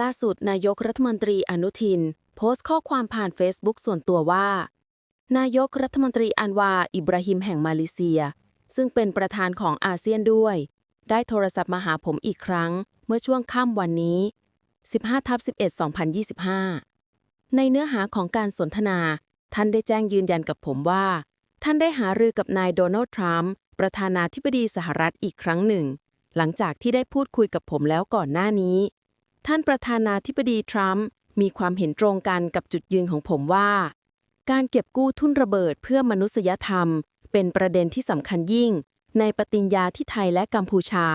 ล่าสุดนายกรัฐมนตรีอนุทิน โพสต์ข้อความผ่านเฟซบุ๊กส่วนตัวว่า นายกรัฐมนตรีอันวา อิบราฮิมแห่งมาเลเซีย ซึ่งเป็นประธานของอาเซียนด้วย ได้โทรศัพท์มาหาผมอีกครั้ง เมื่อช่วงค่ำวันนี้ 15ทับ11 2025 ในเนื้อหาของการสนทนา ท่านได้แจ้งยืนยันกับผมว่า ท่านได้หารือกับนายโดนัลด์ทรัมป์ประธานาธิบดีสหรัฐอีกครั้งหนึ่ง หลังจากที่ได้พูดคุยกับผมแล้วก่อนหน้านี้ ท่านประธานาธิบดีทรัมป์มีความเห็นตรงกันกับจุดยืนของผมว่า การเก็บกู้ทุนระเบิดเพื่อมนุษยธรรม เป็นประเด็นที่สำคัญยิ่ง ในปฏิญญาที่ไทยและกัมพูชา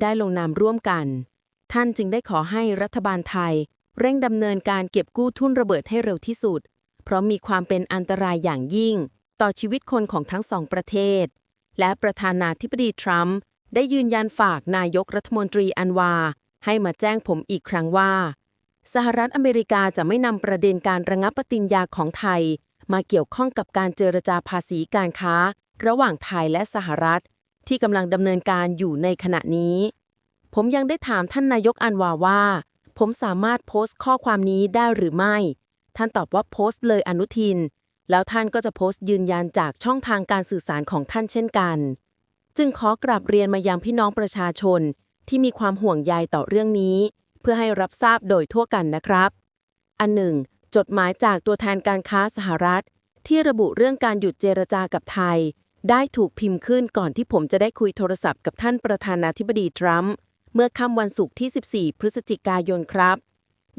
ได้ลงนามร่วมกัน ท่านจึงได้ขอให้รัฐบาลไทย เร่งดำเนินการเก็บกู้ทุนระเบิดให้เร็วที่สุด เพราะมีความเป็นอันตรายอย่างยิ่ง ต่อชีวิตคนของทั้งสองประเทศ และประธานาธิบดีทรัมป์ได้ยืนยันฝากนายกรัฐมนตรีอันวา ให้มาแจ้งผมอีกครั้งว่า สหรัฐอเมริกาจะไม่นำประเด็นการระงับปฏิญญาของไทย มาเกี่ยวข้องกับการเจรจาภาษีการค้า ระหว่างไทยและสหรัฐ ที่กำลังดำเนินการอยู่ในขณะนี้ ผมยังได้ถามท่านนายกอันวาว่า ผมสามารถโพสต์ข้อความนี้ได้หรือไม่ ท่านตอบว่าโพสต์เลยอนุทิน แล้วท่านก็จะโพสต์ยืนยันจากช่องทางการสื่อสารของท่านเช่นกัน จึงขอกราบเรียนมายังพี่น้องประชาชน ที่มีความห่วงใยต่อเรื่องนี้ เพื่อให้รับทราบโดยทั่วกันนะครับ อันหนึ่ง จดหมายจากตัวแทนการค้าสหรัฐ ที่ระบุเรื่องการหยุดเจรจากับไทย ได้ถูกพิมพ์ขึ้นก่อนที่ผมจะได้คุยโทรศัพท์กับท่านประธานาธิบดีทรัมป์เมื่อค่ำวันศุกร์ที่ 14 พฤศจิกายนครับ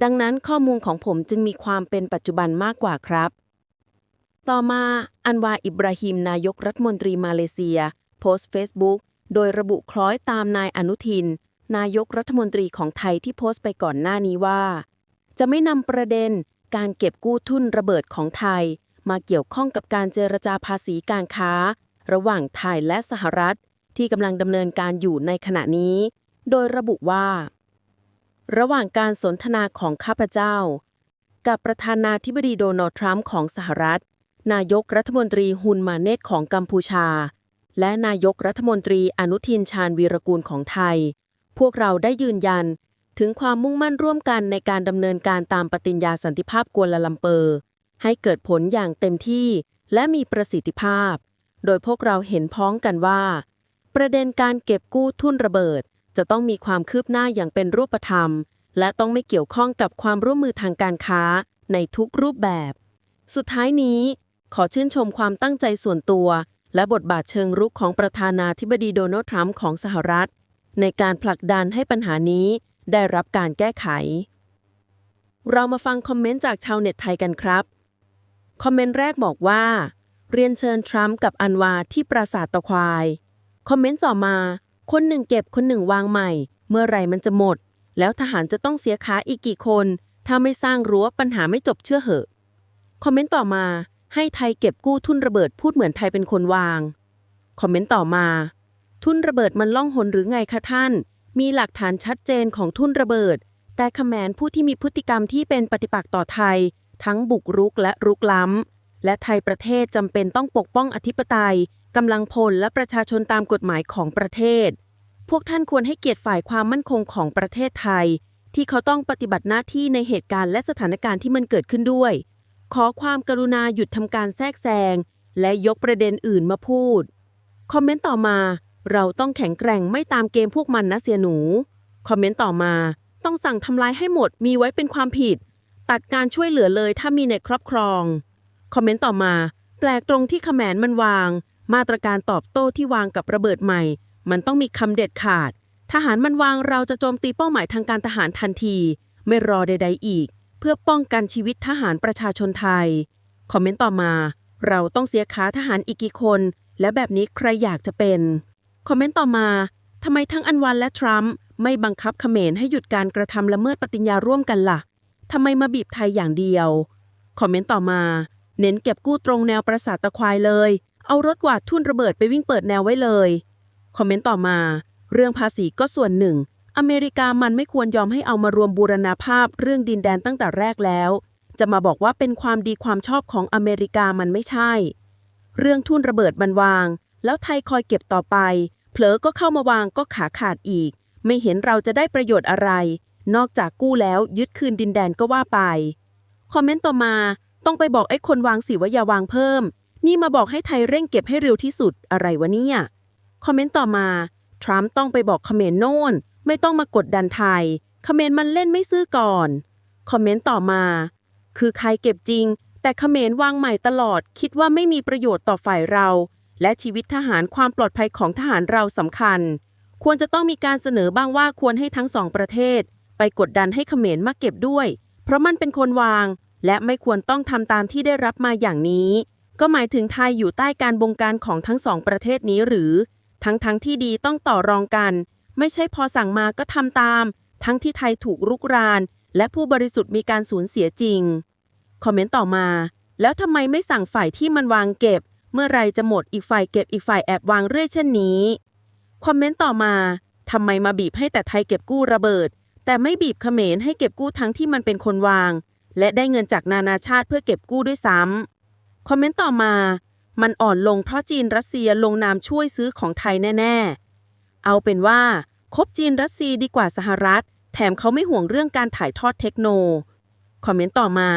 ดังนั้นข้อมูลของผมจึงมีความเป็นปัจจุบันมากกว่าครับ ต่อมา อันวาอิบราฮิมนายกรัฐมนตรีมาเลเซีย โพสต์เฟซบุ๊ก โดยระบุคล้อยตามนายอนุทิน นายกรัฐมนตรีของไทยที่โพสต์ไปก่อนหน้านี้ว่า จะไม่นำประเด็นการเก็บกู้ทุนระเบิดของไทย มาเกี่ยวข้องกับการเจรจาภาษีการค้า ระหว่างไทยและสหรัฐ ที่กำลังดำเนินการอยู่ในขณะนี้ โดยระบุว่า ระหว่างการสนทนาของข้าพเจ้า กับประธานาธิบดีโดนัลด์ทรัมป์ของสหรัฐ นายกรัฐมนตรีฮุนมาเนตของกัมพูชา และนายกรัฐมนตรีอนุทินชาญวีรกูลของไทย พวกเราได้ยืนยัน ถึงความมุ่งมั่นร่วมกันในการดำเนินการตามปฏิญญาสันติภาพกัวลาลัมเปอร์ ให้เกิดผลอย่างเต็มที่และมีประสิทธิภาพ โดยพวกเราเห็นพ้องกันว่า ประเด็นการเก็บกู้ทุนระเบิด จะต้องมีความคืบหน้าอย่างเป็นรูปธรรม และต้องไม่เกี่ยวข้องกับความร่วมมือทางการค้าในทุกรูปแบบ สุดท้ายนี้ ขอชื่นชมความตั้งใจส่วนตัว และบทบาทเชิงรุกของประธานาธิบดีโดนัลด์ทรัมป์ของสหรัฐ ในการผลักดันให้ปัญหานี้ได้รับการแก้ไข เรามาฟังคอมเมนต์จากชาวเน็ตไทยกันครับ คอมเมนต์แรกบอกว่า เรียนเชิญทรัมป์กับอันวาที่ปราสาทตะควาย คอมเมนต์ต่อมา คนหนึ่งเก็บคนหนึ่งวางใหม่ เมื่อไรมันจะหมด แล้วทหารจะต้องเสียขาอีกกี่คน ถ้าไม่สร้างรั้วปัญหาไม่จบเชื่อเหอะ คอมเมนต์ต่อมา ให้ไทยเก็บกู้ทุนระเบิดพูดเหมือนไทยเป็นคนวาง คอมเมนต์ต่อมา ทุนระเบิดมันล่องหนหรือไงคะท่าน มีหลักฐานชัดเจนของทุนระเบิด แต่ขแมนผู้ที่มีพฤติกรรมที่เป็นปฏิปักษ์ต่อไทย ทั้งบุกรุกและรุกล้ำ และไทยประเทศจำเป็นต้องปกป้องอธิปไตยกำลังพลและประชาชนตามกฎหมายของประเทศ พวกท่านควรให้เกียรติฝ่ายความมั่นคงของประเทศไทย ที่เขาต้องปฏิบัติหน้าที่ในเหตุการณ์และสถานการณ์ที่มันเกิดขึ้นด้วย ขอความกรุณาหยุดทำการแทรกแซง และยกประเด็นอื่นมาพูด คอมเมนต์ต่อมา เราต้องแข็งแกร่งไม่ตามเกมพวกมันนะเสียหนู คอมเมนต์ต่อมา ต้องสั่งทำลายให้หมดมีไว้เป็นความผิด ตัดการช่วยเหลือเลยถ้ามีในครอบครอง คอมเมนต์ต่อมา แปลกตรงที่ขแมนมันวาง มาตรการตอบโต้ที่วางกับระเบิดใหม่ มันต้องมีคำเด็ดขาด ทหารมันวางเราจะโจมตีเป้าหมายทางการทหารทันที ไม่รอใด ๆ อีก เพื่อป้องกันชีวิตทหารประชาชนไทย คอมเมนต์ต่อมา เราต้องเสียขาทหารอีกกี่คน และแบบนี้ใครอยากจะเป็น คอมเมนต์ต่อมาทำไมทั้งอันวันและทรัมป์ไม่บังคับเขมรให้หยุดการกระทำละเมิดปฏิญญาร่วมกันล่ะทำไมมาบีบไทยอย่างเดียว คอมเมนต์ต่อมา เน้นเก็บกู้ตรงแนวปราสาทตะควายเลย เอารถกวาดทุ่นระเบิดไปวิ่งเปิดแนวไว้เลย คอมเมนต์ต่อมา เรื่องภาษีก็ส่วนหนึ่ง อเมริกามันไม่ควรยอมให้เอามารวมบูรณาภาพเรื่องดินแดนตั้งแต่แรกแล้ว จะมาบอกว่าเป็นความดีความชอบของอเมริกามันไม่ใช่ เรื่องทุ่นระเบิดมันวาง แล้วไทยคอยเก็บต่อไป เผลอก็เข้ามาวางก็ขาขาดอีก ไม่เห็นเราจะได้ประโยชน์อะไร นอกจากกู้แล้วยึดคืนดินแดนก็ว่าไป คอมเมนต์ต่อมา ต้องไปบอกไอ้คนวางสิว่าอย่าวางเพิ่ม นี่มาบอกให้ไทยเร่งเก็บให้เร็วที่สุดอะไรวะเนี่ย คอมเมนต์ต่อมา ทรัมป์ต้องไปบอกเขมรโน่น ไม่ต้องมากดดันไทยเขมรมันเล่นไม่ซื่อก่อน คอมเมนต์ต่อมา คือใครเก็บจริง แต่เขมรวางใหม่ตลอด คิดว่าไม่มีประโยชน์ต่อฝ่ายเรา และชีวิตทหารความปลอดภัยของทหารเราสำคัญ ควรจะต้องมีการเสนอบ้างว่าควรให้ทั้งสองประเทศ ไปกดดันให้เขมรมาเก็บด้วย เพราะมันเป็นคนวาง และไม่ควรต้องทำตามที่ได้รับมาอย่างนี้ ก็หมายถึงไทยอยู่ใต้การบงการของทั้งสองประเทศนี้หรือ ทั้งทั้งที่ดีต้องต่อรองกัน ไม่ใช่พอสั่งมาก็ทำตาม ทั้งที่ไทยถูกรุกราน และผู้บริสุทธิ์มีการสูญเสียจริง คอมเมนต์ต่อมา แล้วทำไมไม่สั่งฝ่ายที่มันวางเก็บ เมื่อไรจะหมดอีกฝ่ายเก็บอีกฝ่ายแอบวางเรื่อยเช่นนี้ คอมเมนต์ต่อมาทำไมมาบีบให้แต่ไทยเก็บกู้ระเบิด แต่ไม่บีบเขมรให้เก็บกู้ทั้งที่มันเป็นคนวาง และได้เงินจากนานาชาติเพื่อเก็บกู้ด้วยซ้ำคอมเมนต์ต่อมา มันอ่อนลงเพราะจีนรัสเซียลงนามช่วยซื้อของไทยแน่ ๆ เอาเป็นว่าคบจีนรัสเซียดีกว่าสหรัฐ แถมเขาไม่ห่วงเรื่องการถ่ายทอดเทคโน คอมเมนต์ต่อมา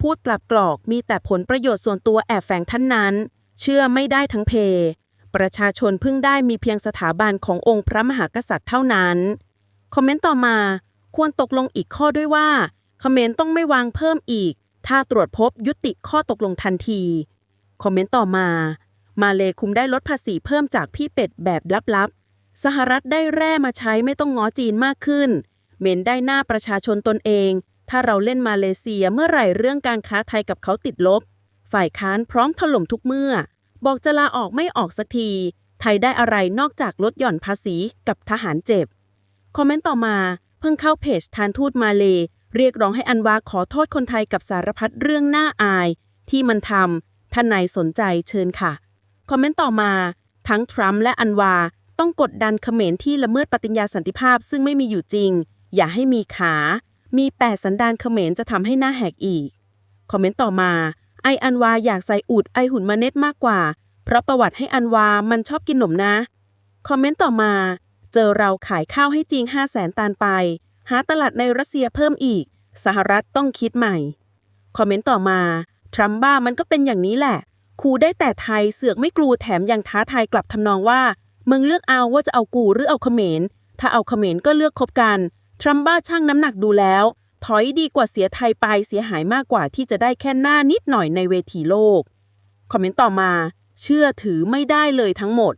พูดปลับกรอกมีแต่ผลประโยชน์ส่วนตัวแอบแฝงท่านนั้น เชื่อไม่ได้ทั้งเพ ประชาชนเพิ่งได้มีเพียงสถาบันขององค์พระมหากษัตริย์เท่านั้น คอมเมนต์ต่อมา ควรตกลงอีกข้อด้วยว่าเขมรต้องไม่วางเพิ่มอีก ถ้าตรวจพบยุติข้อตกลงทันที คอมเมนต์ต่อมา มาเลคุมได้ลดภาษีเพิ่มจากพี่เป็ดแบบลับ สหรัฐได้แร่มาใช้ไม่ต้องง้อจีนมากขึ้นเมนได้หน้าประชาชนตนเอง ถ้าเราเล่นมาเลเซียเมื่อไหร่เรื่องการค้าไทยกับเขาติดลบ ฝ่ายค้านพร้อมถล่มทุกเมื่อ บอกจะลาออกไม่ออกสักที ไทยได้อะไรนอกจากลดหย่อนภาษีกับทหารเจ็บ คอมเมนต์ต่อมาเพิ่งเข้าเพจทานทูตมาเล เรียกร้องให้อันวาขอโทษคนไทยกับสารพัดเรื่องน่าอาย ที่มันทำท่านไหนสนใจเชิญค่ะ คอมเมนต์ต่อมา ทั้งทรัมป์และอันวา ต้องกดดันเขมรที่ละเมิดปฏิญญาสันติภาพซึ่งไม่มีอยู่จริง อย่าให้มีขา มีแปดสันดานเขมรจะทำให้หน้าแหกอีก คอมเมนต์ต่อมา ไออันวาอยากใส่อูดไอหุ่นมาเน็ตมากกว่า เพราะประวัติให้อันวามันชอบกินหนมนะ คอมเมนต์ต่อมา เจอเราขายข้าวให้จริง5 0 0แสนตันไป หาตลาดในรัสเซียเพิ่มอีก สหรัฐต้องคิดใหม่ คอมเมนต์ต่อมาทรัมป์บ้ามันก็เป็นอย่างนี้แหละคูได้แต่ไทยเสือกไม่กลัวแถมยังท้าทายกลับทำนองว่า มึงเลือกเอาว่าจะเอากูหรือเอาเขมร ถ้าเอาเขมรก็เลือกคบกัน ทรัมป์บ้าช่างน้ำหนักดูแล้ว ถอยดีกว่าเสียไทยไปเสียหายมากกว่าที่จะได้แค่หน้านิดหน่อยในเวทีโลก คอมเมนต์ต่อมา เชื่อถือไม่ได้เลยทั้งหมด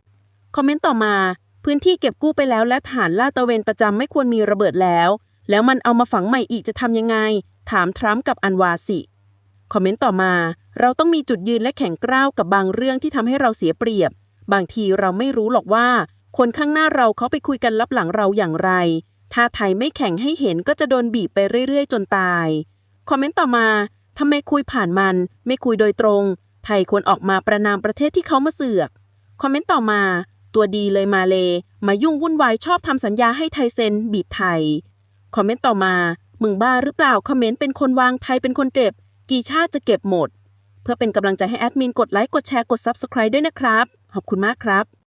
คอมเมนต์ต่อมา พื้นที่เก็บกู้ไปแล้วและฐานลาดตะเวนประจำไม่ควรมีระเบิดแล้ว แล้วมันเอามาฝังใหม่อีกจะทำยังไง ถามทรัมป์กับอันวาสิคอมเมนต์ต่อมา เราต้องมีจุดยืนและแข็งกร้าวกับบางเรื่องที่ทำให้เราเสียเปรียบ บางทีเราไม่รู้หรอกว่า คนข้างหน้าเราเขาไปคุยกันลับหลังเราอย่างไร ถ้าไทยไม่แข่งให้เห็นก็จะโดนบีบไปเรื่อย ๆ จนตาย คอมเมนต์ต่อมาทำไมคุยผ่านมัน ไม่คุยโดยตรง ไทยควรออกมาประนามประเทศที่เขามาเสือก คอมเมนต์ต่อมา ตัวดีเลยมาเล มายุ่งวุ่นวายชอบทำสัญญาให้ไทยเซ็นบีบไทย คอมเมนต์ต่อมา มึงบ้าหรือเปล่า คอมเมนต์เป็นคนวางไทยเป็นคนเก็บ กี่ชาติจะเก็บหมด เพื่อเป็นกำลังใจให้แอดมินกดไลค์กดแชร์กด Subscribe ด้วยนะครับ ขอบคุณมากครับ